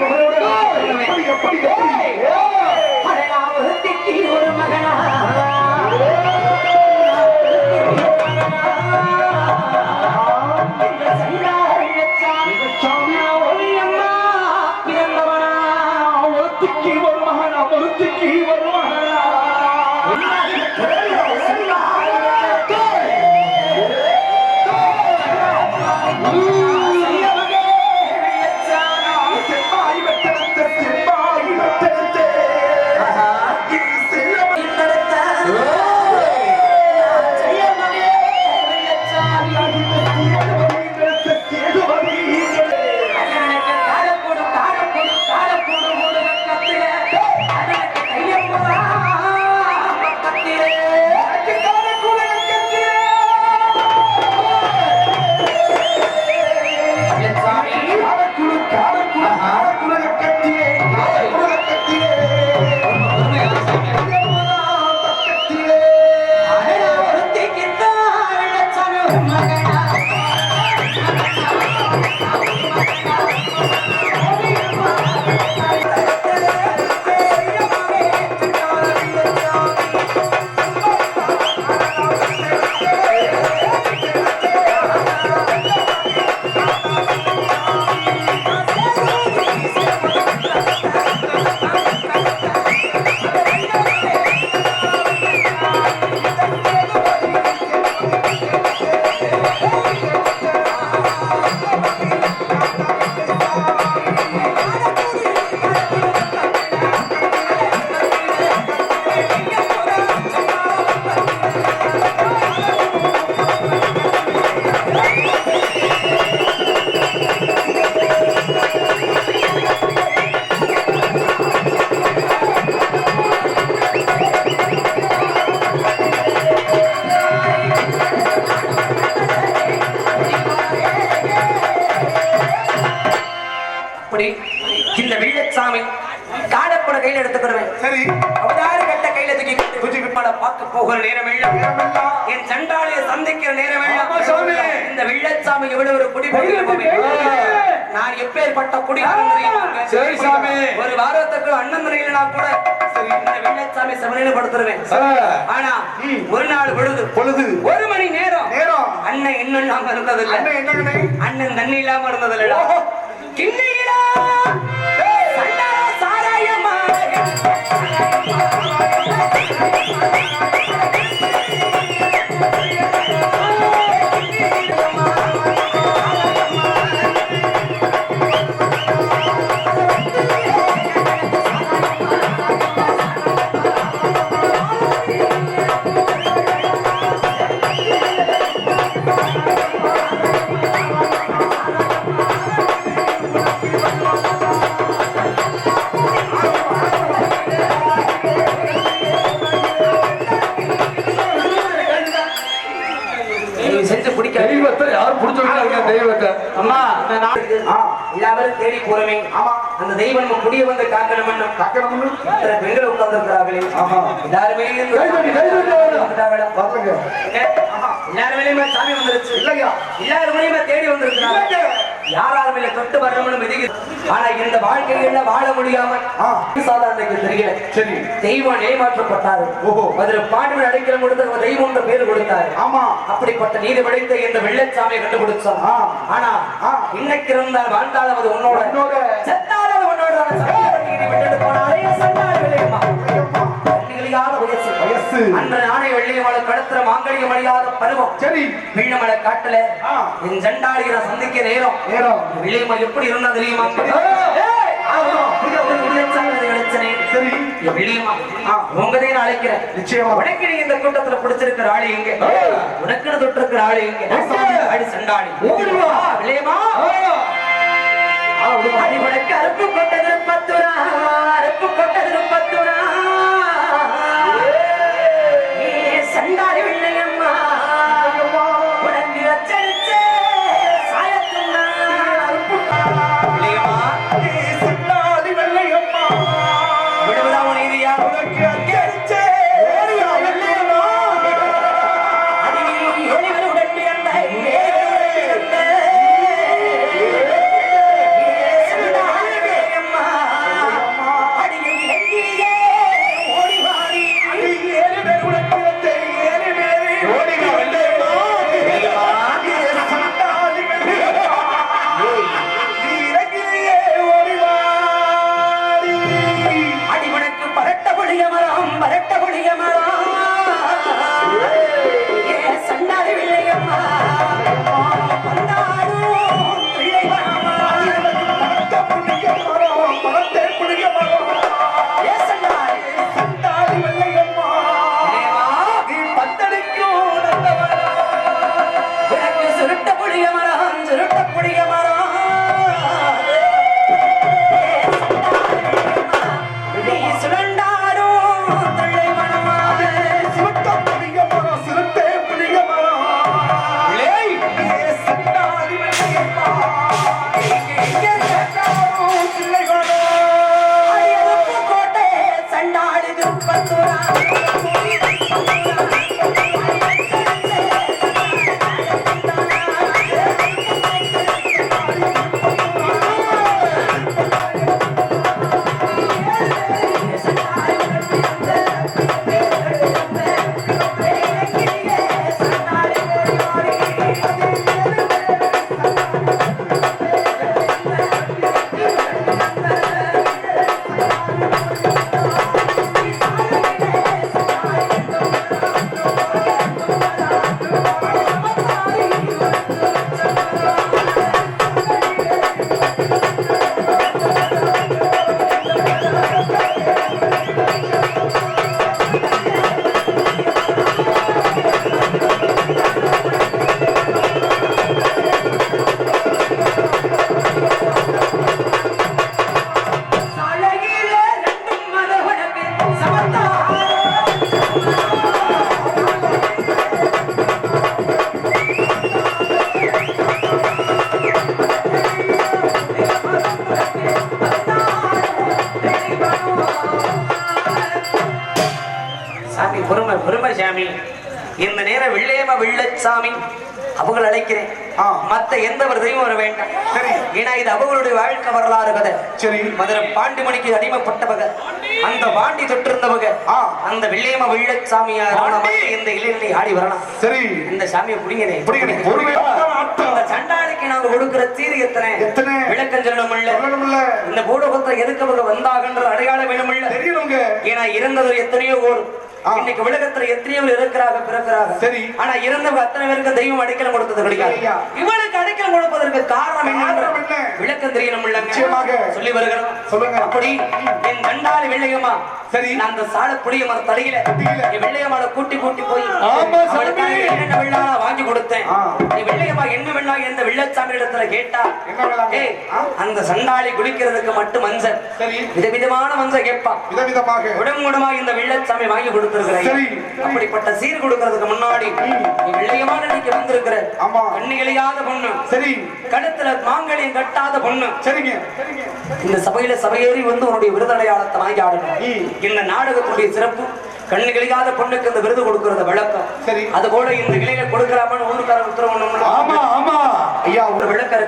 புகழோடு எப்படி எப்படி பார்க்க போகிற நேரம் என் சண்டாளியை சந்திக்கிற நேரம் இந்த வெள்ளச்சாமி எவ்வளவு ஒரு குடி நான் எப்பேற்பட்ட சாமி. ஒரு வாரத்துக்கு அண்ணன் முறையில கூட. இந்த வெள்ளச்சாமி செவனில படுத்துருவேன் ஆ. ஆனா ஒரு நாள் பொழுது. பொழுது. ஒரு மணி நேரம். அண்ணன் இன்னும் இல்லாம இருந்ததில்லை. அண்ணன் தண்ணி இல்லாம. கிண்ணிடா சண்டா சாராயமா. எல்லாருமே சாமி வந்துருச்சு இல்லையா? எல்லாருமே தேடி வந்திருக்கிறாங்க. யாராலுமே தொட்டு வரணும்னு ஆனா இந்த வாழ்க்கையில வாழ முடியாம. சாதாரணைக்கு தெரியல சரி. தெய்வம் ஏமாற்றப்பட்டாரு. ஓஹோ. அதுல பாட்டு அடைக்கிற பொழுது அவர் தெய்வம் பேர் கொடுத்தாரு. ஆமா. அப்படிப்பட்ட நீதி படைத்த இந்த வெள்ளச்சாமியை கண்டுபிடிச்சான் ஆ. ஆனா. இன்னைக்கு இருந்தால் வாழ்ந்தாலவது உன்னோட உன்னோட. செத்தாலது அன்று நானே வெள்ளையமலை கடத்துற மாங்கடியம் அழியாத பருவம். சரி. வெள்ளமலை காட்டுல ஆ. என் சண்டாளியை சந்திக்க நேரம். நேரம். வெள்ளையம்மா எப்படி இருந்தா தெரியுமா? ஆ. ஏய், ஆமா, புதிய ஒரு வெள்ளச்சாமி கிடைச்சனே. சரி. என் வெள்ளையம்மா ஆ. உங்கதே நான் அழைக்கிறேன். நிச்சயமா. உனக்கு இந்த கூட்டத்துல பிடிச்சிருக்கிற ஆளு எங்க? ஆ. உனக்குன்னு தொட்டிருக்கிற ஆளு எங்க? அடி. விளையமா உனக்கு அறுப்பு கொட்டது பத்துரா அறுப்பு கொட்டது சாமி. இந்த நேரம் வெள்ளையம வெள்ளச்சாமி. அவங்கள் அழைக்கிறேன். மத்த எந்த ஒரு தெய்வம் வர வேண்டாம். சரி. ஏன்னா இது அவங்களுடைய வாழ்க்கை வரலாறு கதை. சரி. மதுரை பாண்டிமணிக்கு அடிமைப்பட்டவங்க அந்த பாண்டி தொட்டிருந்தவங்க. அந்த வெள்ளையம வெள்ளச்சாமியார் பாண்டி. இந்த இளைஞனை ஆடி வரலாம். சரி. இந்த சாமியை புடிங்கனே. ஒரு ஆட்டம் அந்த சண்டாளிக்கு நாங்க கொடுக்கிற தீர் எத்தனை? எத்தனை? விளக்கம் சொல்லணும்ல சொல்லணும்ல இந்த பூடகத்தை எதுக்கு அவங்க வந்தாகன்ற அடையாளம் வேணும்ல தெரியணுங்க. ஏன்னா இறந்தது எத்தனையோ ஆ. இன்னைக்கு உலகத்துல எத்தனையோ இருக்கிறாங்க பிறக்கிறாங்க சரி. ஆனா இறந்தவங்க அத்தனை பேருக்கு தெய்வம் அடைக்கலம் கொடுத்தது கிடையாது. இவனுக்கு அடைக்கலம் கொடுப்பதற்கு காரணம் என்ன என்ன? விளக்கம் தெரியணும் நிச்சயமாக. சொல்லி வருகிறோம் சொல்லுங்க. அப்படி என் கண்டாளி வெள்ளையம்மா சரி. நான் அந்த சால புளிய மர. என் வெள்ளையம்மாளை கூட்டி கூட்டி போய் என்னென்ன வெள்ளாளா வாங்கி கொடுத்தேன் வெள்ளையம்மா என்ன வெள்ளா எந்த வெள்ளச்சாமி இடத்துல கேட்டா என்ன. அந்த சண்டாளி குளிக்கிறதுக்கு மட்டும் மஞ்சள் சரி விதவிதமான மஞ்சள் கேட்பான் விதவிதமாக உடம்புடமா இந்த வெள்ளச்சாமி வாங்கி கொடுத்திருக்கிறேன். அப்படிப்பட்ட சீர் கொடுக்கறதுக்கு முன்னாடி வந்திருக்கிற ஆமா. கண்ணி இழையாத பொண்ணு சரி கழுத்துல மாங்கலியம் கட்டாத பொண்ணு சரிங்க இந்த சபையில சபையேறி வந்து உன்னுடைய விருதடையாளத்தை வாங்கி ஆடணும். இந்த நாடகத்துடைய சிறப்பு கண்ணு கிளியாத பொண்ணுக்கு இந்த விருது கொடுக்கறது வழக்கம் சரி. அது போல இந்த இலையில கொடுக்கலாமான்னு ஊருக்கார உத்தரவு ஆமா ஆமா ஐயா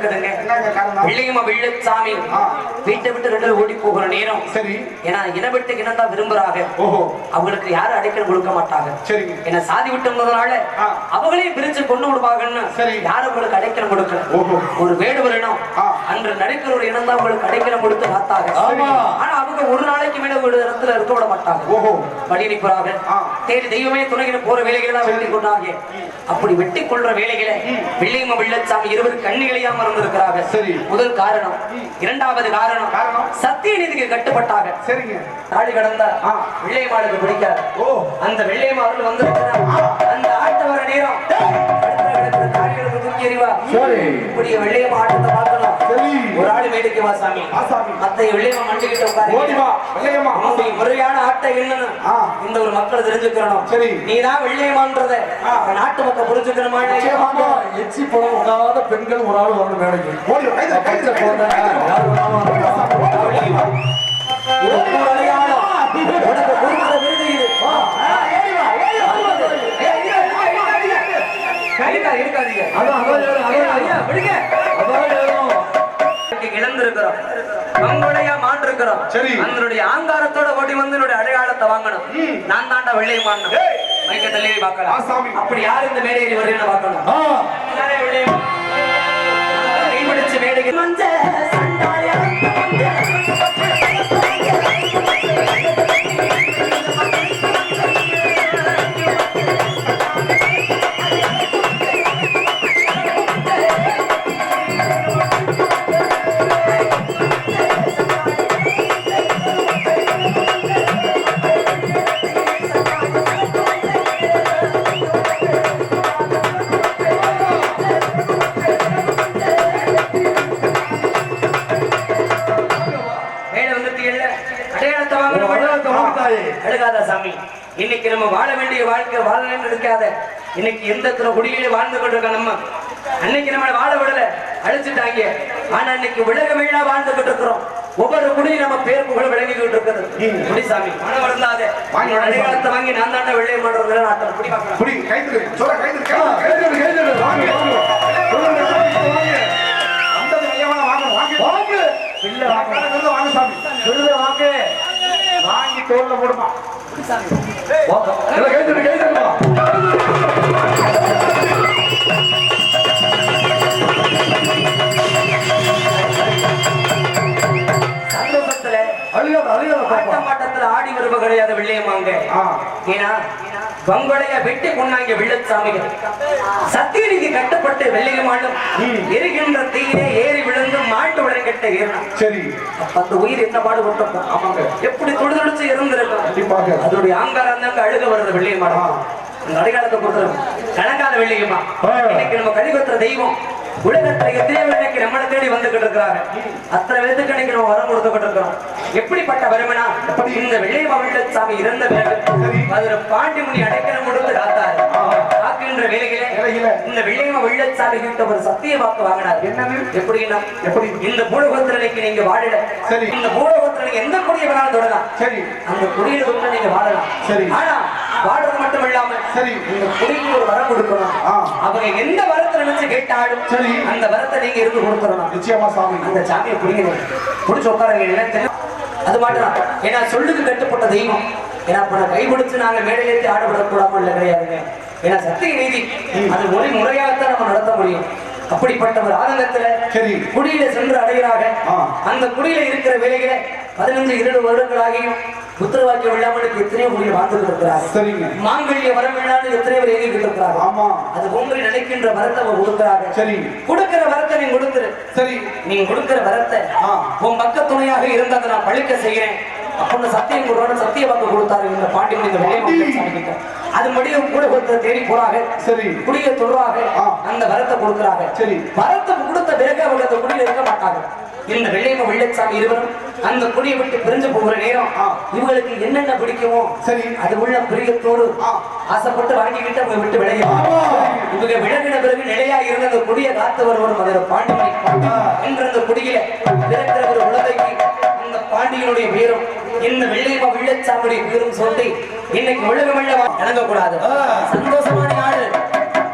காரணம்? வெள்ளையம்மா வெள்ளச்சாமி. வீட்டை விட்டு ரெண்டு ஓடி போகிற நேரம். சரி. ஏன்னா இன விட்டு இனம் தான் விரும்புறாங்க அவங்களுக்கு யாரும் அடைக்கலம் கொடுக்க மாட்டாங்க. என்ன சாதி விட்டு இருந்ததுனால ஆ. அவங்களையும் பிரிச்சு கொண்டு விடுவாங்கன்னு. யாரும் அவங்களுக்கு அடைக்கலம் கொடுக்கல. ஒரு வேடுவர் இனம். அன்று நடிக்கிற ஒரு இனம் தான் அவங்களுக்கு அடைக்கலம் கொடுத்து பார்த்தாங்க. ஆனா அவங்க ஒரு நாளைக்கு மேல ஒரு இடத்துல இருக்க விட மாட்டாங்க. ஓஹோ. வழி நிற்கிறாங்க. தேடி தெய்வமே துணைகிற போற வேலைகளை வெட்டி கொண்டாங்க. அப்படி வெட்டி கொள்ற வேலைகளை வெள்ளையம்மா வெள்ளச்சாமி இருவர் கண்ணிகளையா மறந்திருக்கிறாங்க சரி. முதல் காரணம். இரண்டாவது காரணம். காரணம்? சத்திய நீதிக்கு கட்டுப்பட்டாங்க. சரிங்க. தாடி கடந்தா ஆ. வெள்ளையம்மாளுக்கு பிடிக்காது ஓ. அந்த வெள்ளையம்மாள் வந்து அந்த ஆட்ட வர நேரம். இப்படி பார்க்கணும் சரி. ஒரு ஆள் மேடைக்கு வா சாமி. மத்த வெள்ளையம்மா மண்டிக்கிட்ட உட்காரு வெள்ளையம்மா உன்னுடைய முறையான ஆட்டை என்னன்னு. இந்த ஒரு மக்கள் தெரிஞ்சுக்கிறணும் சரி. நீதான் வெள்ளையமான்றத ஆ. நாட்டு மக்கள் புரிஞ்சுக்கணுமா. எச்சி பழம் உண்ணாத பெண்கள் ஒரு ஆள் வரணும் மேடைக்கு ஓடி வா, கைது, கைது, பச்சை குழந்தை கைது. யார் வேணாலும் வரலாம். உனக்கு ஒரு அடையாளம். உனக்கு கொடுக்கிற விருது இது. இருக்காது, இருக்காதீங்க. அதான், அதான். ஐயா, விடுங்க. இழந்திருக்கிறோம் பங்குடையா மாண்டிருக்கிறோம் சரி. அதனுடைய ஆங்காரத்தோட ஓடி வந்து என்னுடைய அடையாளத்தை வாங்கணும். நான் தாண்டா வெள்ளையமான் ஏய். மைக்க தள்ளி பார்க்கலாம். அப்படி யார் இந்த மேடையில் வருகிறேன்னு பார்க்கணும் ஆ, யாரே வெள்ளையமான்? கை பிடிச்சு மேடைக்கு மஞ்ச சண்டாளி அழுகாத சாமி இன்னைக்கு நம்ம வாழ வேண்டிய வாழ்க்கை வாழணும்னு இருக்காத இன்னைக்கு எந்த குடியிலே வாழ்ந்து கொண்டிருக்க நம்ம அன்னைக்கு நம்மளை வாழ விடல அழிச்சுட்டாங்க ஆனா இன்னைக்கு உலகம் எல்லாம் வாழ்ந்து கொண்டு இருக்கிறோம் ஒவ்வொரு குடியும் நம்ம பேர் புகழ் விளங்கிக்கிட்டு இருக்குது குடிசாமி மனம் வருந்தாத வாங்கி, வாங்கி அடையாளத்தை வாங்கி நான் தாண்ட வெள்ளை மாடுறது நாட்டம் குடி பார்க்கலாம் புடி கைது சொல்ல கைது ஆ, கைதட்டு, கைதட்டு. வாங்க, வாங்க. வாங்க. வாங்க, வாங்க. வாங்க. சாமி. வாங்க. தோல்ல போடுமா அழுகாத பாப்பா. ஆட்டம் பாட்டத்துல ஆடி வருவ கிடையாது வெள்ளையம்மாங்க ஆ. ஏன்னா பங்கொடைய வெட்டி கொண்டாங்க வெள்ளச்சாமிகள் சத்தியநிதி கட்டப்பட்டு வெள்ளையமாடும் எரிகின்ற தீயிலே ஏறி மாட்டு விளங்கிட்ட ஏறினான் சரி. அந்த உயிர் என்ன பாடுபட்டிருக்கும் ஆமாங்க. எப்படி துடிதுடிச்சு இருந்திருக்கும்? கண்டிப்பாக. அதோடைய ஆங்காரம் தாங்க அழுக வருது வெள்ளையமாடம் அந்த அடையாளத்தை கொடுத்துரும். கலங்காத வெள்ளையம்மா. இன்னைக்கு நம்ம கழிவத்துற தெய்வம். உலகத்துல எத்தனை பேர் இன்னைக்கு நம்மளை தேடி வந்துகிட்டு இருக்கிறாங்க. அத்தனை பேருக்கு இன்னைக்கு நம்ம வரம் கொடுத்துக்கிட்டு இருக்கிறோம். எப்படிப்பட்ட வரமனா இந்த வெள்ளை மாவட்டசாமி இறந்த பிறகு. அதுல பாண்டி முனி அடைக்கலம் கொடுத்து காத்தாரு. வேலையில வேலையில. இந்த வெள்ளையம்மா வெள்ளச்சாமி கிட்ட ஒரு சத்திய வாக்கு வாங்கினார் என்னது? எப்படின்னா எப்படி? இந்த பூலோகத்துல இன்னைக்கு நீங்க வாழல சரி. இந்த பூலோகத்துல நீங்க எந்த குடியை வேணாலும் தொடலாம் சரி அந்த குடியில வந்து நீங்க வாழலாம் சரி. ஆனா வாழ்றது மட்டும் இல்லாம சரி. இந்த குடிக்கு ஒரு வரம் கொடுக்கணும். அவங்க எந்த வரத்தை நினைச்சு கேட்டாலும் சரி. அந்த வரத்தை நீங்க இருந்து கொடுத்துடணும் நிச்சயமா சாமி அந்த சாமியை பிடிக்கணும் பிடிச்சு உட்காருங்க தெரியும். அது மட்டும் தான். ஏன்னா சொல்லுக்கு கட்டுப்பட்ட தெய்வம் ஏன்னா கை பிடிச்சு நாங்க மேடையிலேத்தி ஆட விடக்கூடாம இல்லை கிடையாதுங்க ஏன்னா சத்திய நீதி அது மொழி முறையாகத்தான் நம்ம நடத்த முடியும். அப்படிப்பட்ட ஒரு ஆதங்கத்துல சரி. குடியில சென்று அடைகிறாக. அந்த குடியில இருக்கிற வேலைகளை பதினஞ்சு இருபது வருடங்களாகியும் புத்திரவாக்கியம் இல்லாமலுக்கு எத்தனையோ குடியில் வாழ்ந்துட்டு இருக்கிறார் சரிங்க. மாங்கல்ய வரம் இல்லாத எத்தனை பேர் எழுதிட்டு இருக்கிறார் ஆமா. அது போன்று நினைக்கின்ற வரத்தை அவங்க கொடுக்கிறாங்க. சரி. கொடுக்கிற வரத்தை நீங்க கொடுத்துரு. சரி. நீங்க கொடுக்கிற வரத்தை. உன் பக்க துணையாக இருந்து அதை நான் பழிக்க செய்கிறேன். அப்படின்னு சத்தியம் கொடுறாரு சத்திய வாக்கு கொடுத்தாரு இந்த பாண்டியன் இந்த வெள்ளை மக்கள் சாமி கிட்ட. அது முடியும் கூட ஒருத்தர் தேடி போறாங்க சரி குடிய சொல்றாங்க ஆ. அந்த வரத்தை கொடுக்குறாங்க சரி. வரத்தை கொடுத்த பிறகு அவங்க அந்த குடியில இருக்க மாட்டாங்க இந்த வெள்ளையம்ம வெள்ளைச்சாமி இருவரும் அந்த குடியை விட்டு பிரிஞ்சு போகிற நேரம். இவங்களுக்கு என்னென்ன பிடிக்குமோ சரி. அது உள்ள பிரியத்தோடு. ஆசைப்பட்டு வாங்கிக்கிட்டு அவங்க விட்டு விளைய. இவங்க விலகின பிறகு நிலையா இருந்த அந்த குடியை காத்து வருவர் மதுரை பாண்டியனை என்ற அந்த குடியில பிறக்கிற ஒரு உலகைக்கு பாண்டியனுடைய பேரும் இந்த வெள்ளையம்மா வெள்ளச்சாமியுடைய பேரும் சொல்லி இன்னைக்கு உலக வெள்ளமா இணங்கக்கூடாது. சந்தோஷமான நாடு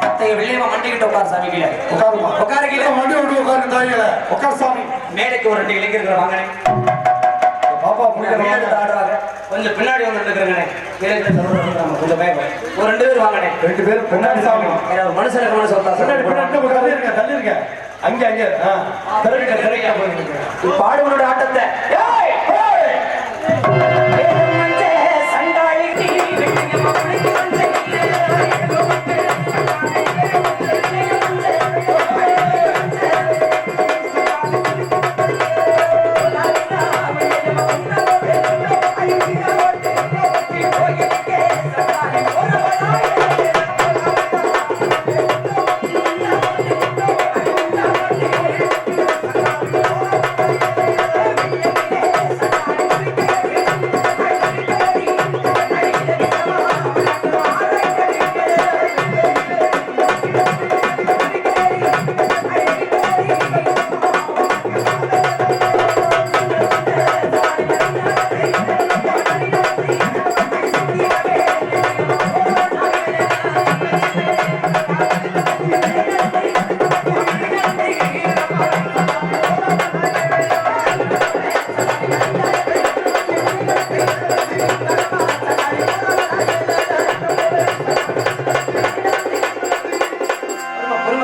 அத்தைய வெள்ளையம்மா மண்டிக்கிட்ட உட்கார் சாமி கீழே. உட்காருமா உட்கார கீழே. வண்டி விட்டு உட்காரு தாய்கள உட்கார் சாமி. மேடைக்கு ஒரு ரெண்டு இளைஞர்கள் வாங்கினேன் பாப்பா பிடிக்கிற ஆடுறாங்க கொஞ்சம் பின்னாடி வந்து சொல்றாங்க கொஞ்சம் பயம் ஒரு ரெண்டு பேர் வாங்கினேன் ரெண்டு பேரும் பின்னாடி சாமி ஏன்னா மனுஷனுக்கு மனசு பின்னாடி பின்னாடி சொல்றா தள்ளி இருக்க தள்ளி இருக்க அங்க அங்க. ஆ திரவிக்க திரவிக்க போயிருங்க பாடுவனோட ஆட்டத்தை.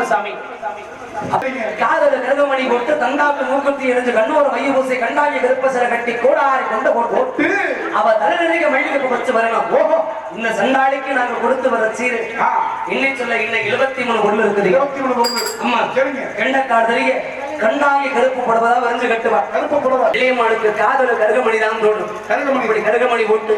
பொறுமை, பொறுமை சாமி காதல கருகமணி போட்டு தந்தாப்பு மூக்குத்தி எரிஞ்சு கண்ணோர மைய பூசை கண்டாய கருப்பசர கட்டி கோடாரி கொண்ட போட்டு அவ தலைநடிக மல்லிகை வச்சு வரணும் ஓஹோ. இந்த சண்டாளிக்கு நாங்க கொடுத்து வர சீரு. இன்னைக்கு சொல்ல இன்னும் எழுபத்தி மூணு பொருள் இருக்குது. இருபத்தி மூணு பொண்ணு அம்மா சரிங்க. கெண்டக்காடு தெரிய கண்டாய கருப்பு புடவதா வரைஞ்சு கட்டுவா கருப்பு புடவை இளையமாளுக்கு காதல கருகமணி தான் தோணும் கருகமணி. இப்படி கருகமணி போட்டு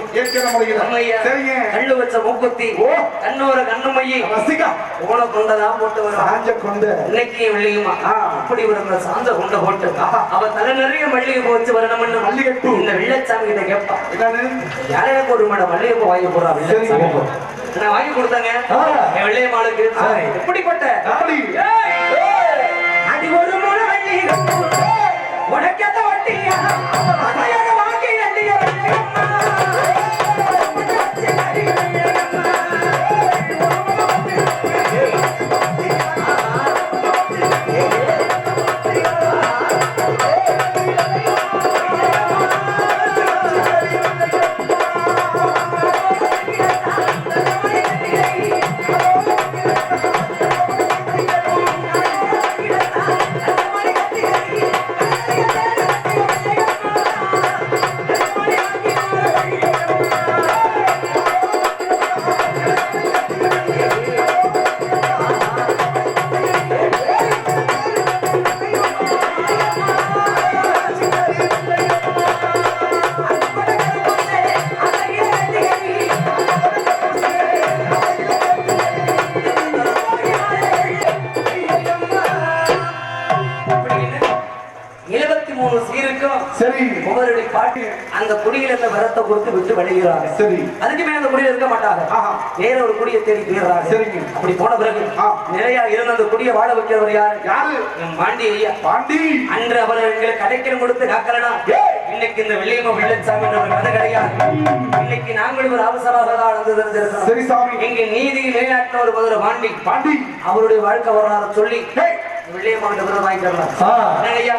கண்ணு வச்ச மூக்குத்தி ஓ. கண்ணோர கண்ணுமையை ரசிகா. ஓன கொண்டதான் போட்டு வரும். சாஞ்ச கொண்டு. இன்னைக்கு வெள்ளியுமா. அப்படி ஒரு சாந்த கொண்ட போட்டு. அவ தலை நிறைய மல்லிகை பூ வச்சு வரணும்னு மல்லிகைப்பூ. இந்த வெள்ளச்சாமி கிட்ட கேட்பா. யாரையாக்கு ஒரு மேடம் மல்லிகை பூ வாங்கி சரிங்க. நான் வாங்கி கொடுத்தாங்க. வெள்ளையம்மாளுக்கு. சரி. எப்படிப்பட்ட உனக்கெத்த வட்டியா வரத்தை கொடுத்து விட்டு விளைகிறாங்க சரி. அதுக்கு மேல குடியில இருக்க மாட்டாங்க. வேற ஒரு குடியை தேடி போயிடுறாங்க. சரிங்க. அப்படி போன பிறகு. நிறைய இருந்த அந்த குடியை வாழ வைக்கிறவர் யாரு? யாரு? பாண்டி ஐயா. பாண்டி. அன்று அவர் எங்களுக்கு கடைக்கிற கொடுத்து காக்கலனா இன்னைக்கு இந்த வெள்ளியம்ம வெள்ளச்சாமி ஒரு கதை கிடையாது. இன்னைக்கு நாங்களும் ஒரு அவசரமாக தான் நடந்து தெரிஞ்சிருக்கிறோம் சரி சாமி. இங்க நீதி நிலைநாட்டின ஒரு முதல்வர் பாண்டி. பாண்டி. அவருடைய வாழ்க்கை வரலாறு சொல்லி டேய், வெள்ளியம்மா கிட்ட விருது வாங்கி தரலாம். ஆ. என்னங்க ஐயா?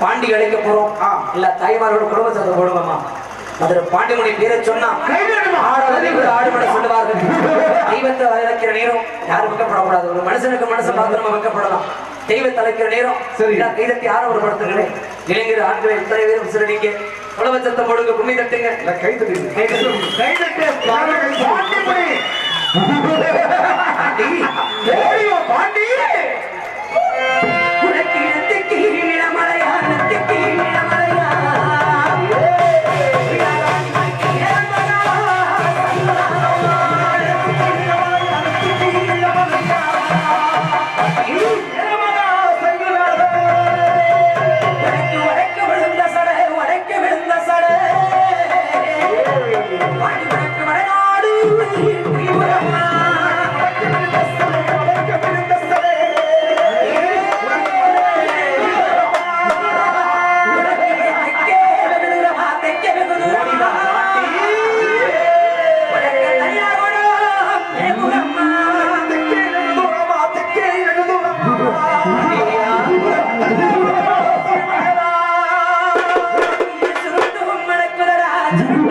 பாண்டி அழைக்க போறோம். இல்ல தாய்மாரோட குடும்ப சேர்ந்த அதுல பாண்டிமணி பேரை சொன்னா ஆடுபட சொல்லுவார்கள். தெய்வத்தை அழைக்கிற நேரம் யாரும் வெக்கப்படக்கூடாது ஒரு மனுஷனுக்கு மனசை பார்த்து நம்ம வெக்கப்படலாம் தெய்வத்தை அழைக்கிற நேரம் கைதட்டி யாரும் ஒரு படுத்துக்கிறேன் இளைஞர் ஆண்கள் எத்தனை பேரும் சிறடிங்க உழவ சத்தம் போடுங்க கும்மி தட்டுங்க. கை தட்டு. கை தட்டு. கை தட்டு. பாண்டிமணி. பாண்டி. Thank you.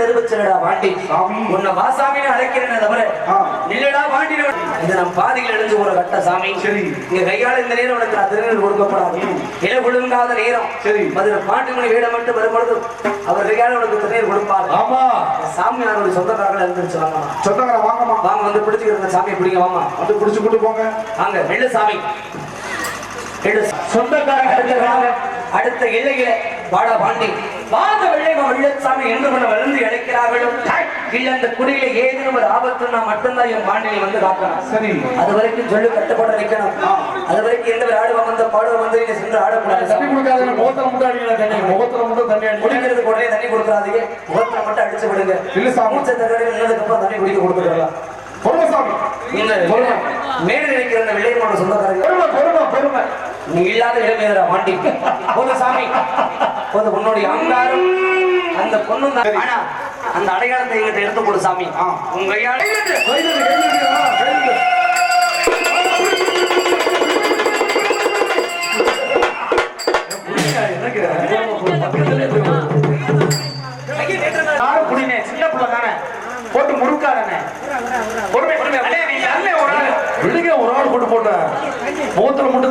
நிரூபிச்சிடடா வாண்டி சாமி. உன்னை வாசாமின்னு அழைக்கிறேன் தவிர ஆ. நில்லடா வாண்டி இது நம் பாதையில் எழுந்து ஒரு கட்ட சாமி. சரி. இங்க கையால இந்த நேரம் உனக்கு நான் திருநெல் கொடுக்கப்படாது. இல விழுங்காத நேரம். சரி. மதுரை பாட்டு மணி வீடம் மட்டும் வரும்பொழுது அவர் கையால உனக்கு திருநீர் கொடுப்பார். ஆமா. சாமியாரோட சொந்தக்காரர்கள் எழுந்திருச்சு வாங்கம்மா. சொந்தக்கார வாங்கம்மா. வாங்க வந்து பிடிச்சுக்கிறத சாமியை பிடிங்க வாமா வந்து புடிச்சு கூட்டு போங்க. வாங்க வெள்ளு சாமி. சொந்தக்காரங்க. அடுத்த எல்லையில வாடா பாண்டி. வாத வெள்ளை வெள்ளச்சாமி என்று கொண்டு வளர்ந்து இழைக்கிறார்களோ? இல்ல அந்த குடியில ஏதேனும் ஒரு ஆபத்துனா மட்டும்தான் என் பாண்டியை வந்து காக்கணும். சரி அது வரைக்கும் சொல்லு கட்டுப்பாடு வைக்கணும் அது வரைக்கும் எந்த ஒரு ஆடுவம் வந்து பாடுவம் வந்து நீங்க சென்று ஆடக்கூடாது. தண்ணி கொடுக்காதீங்க. முகத்துல மட்டும் அடிக்கல தண்ணி. முகத்துல மட்டும் தண்ணி அடிக்கல குடிக்கிறதுக்கு உடனே தண்ணி கொடுக்காதீங்க. முகத்துல மட்டும் அடிச்சு விடுங்க. இல்ல சாமி. மூச்சை தகவல் நின்னதுக்கு அப்புறம் தண்ணி குடிக்க கொடுத்துக்கலாம் பொறுமசாமி இந்த மேடு நினைக்கிற அந்த விளையனோட சொந்தக்காரங்க. பொறுமை பொறுமை பொறுமை. நீ இல்லாத இளமையரா மாட்டி போது சாமி. போது உன்னுடைய அங்காரம் அந்த பொண்ணும் தான். ஆனா அந்த அடையாளத்தை எங்கிட்ட எடுத்து கொடு சாமி. உங்க சின்ன பிள்ளை தானே. போட்டு முறுக்காதானே. பொறுமை பொறுமை. ஒரு ஆள் போட்டு போட்டேன். முகத்துல மட்டும்